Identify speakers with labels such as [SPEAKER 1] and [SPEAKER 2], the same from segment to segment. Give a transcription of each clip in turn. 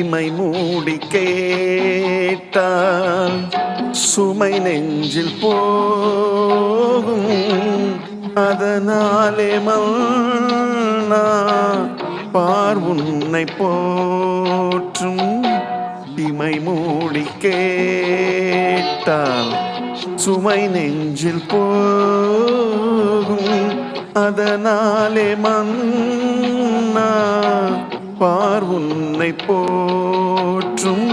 [SPEAKER 1] இமை மூடி கேட்டால் சுமை நெஞ்சில் போகும். அதனாலே மன்னா பார் உன்னை போற்றும். இமை மூடி கேட்டால் சுமை நெஞ்சில் போகும். அதனாலே மன்னா பார் உன்னை போற்றும்.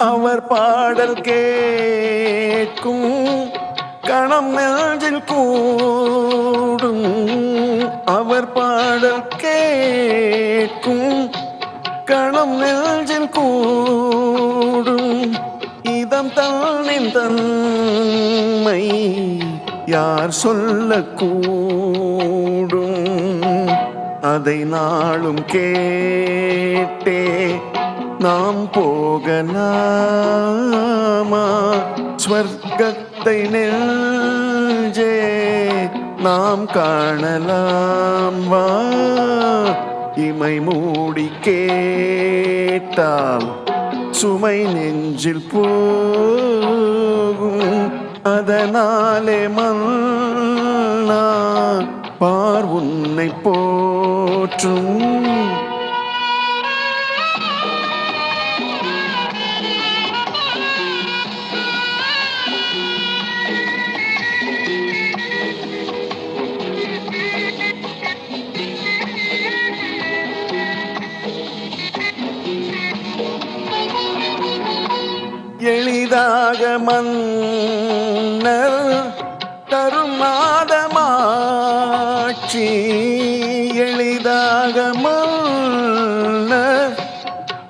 [SPEAKER 1] அவர் பாடல் கேட்கும். கணம் நெஞ்சில் கூடும். அவர் பாடல் கேட்கும். கணம் நெஞ்சில் கூடும். இதம் தானின் தன்மை யார் சொல்லக்கூடும். அதை நாளும் கேட்டே நாம் போகலாமா ஸ்வர்க்கத்தை நெஞ்சே நாம் காணலாம் வா. இமை மூடி கேட்டால் சுமை நெஞ்சில் போகும். அதனாலே மன்னா பார் உன்னை போற்றும். எளிதாக மன்னர் தருமாதமாட்சி எளிதாக மன்னர்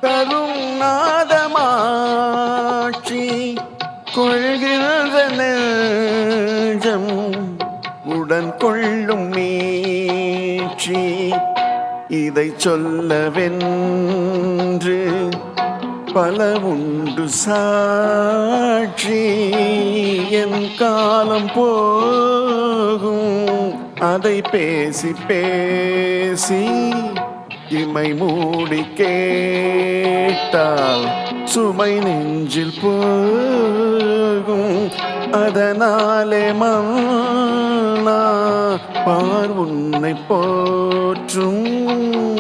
[SPEAKER 1] தரும் நாதமாட்சி கொள்கின்ற நெஞ்சம் உடன் கொள்ளும் மீட்சி. இதை சொல்லவென்று பல உண்டு சாட்சி. என் காலம் போகும். அதை பேசி பேசி இமை மூடி கேட்டால் சுமை நெஞ்சில் போகும். அதனாலே மன்னா பார் உன்னை போற்றும்.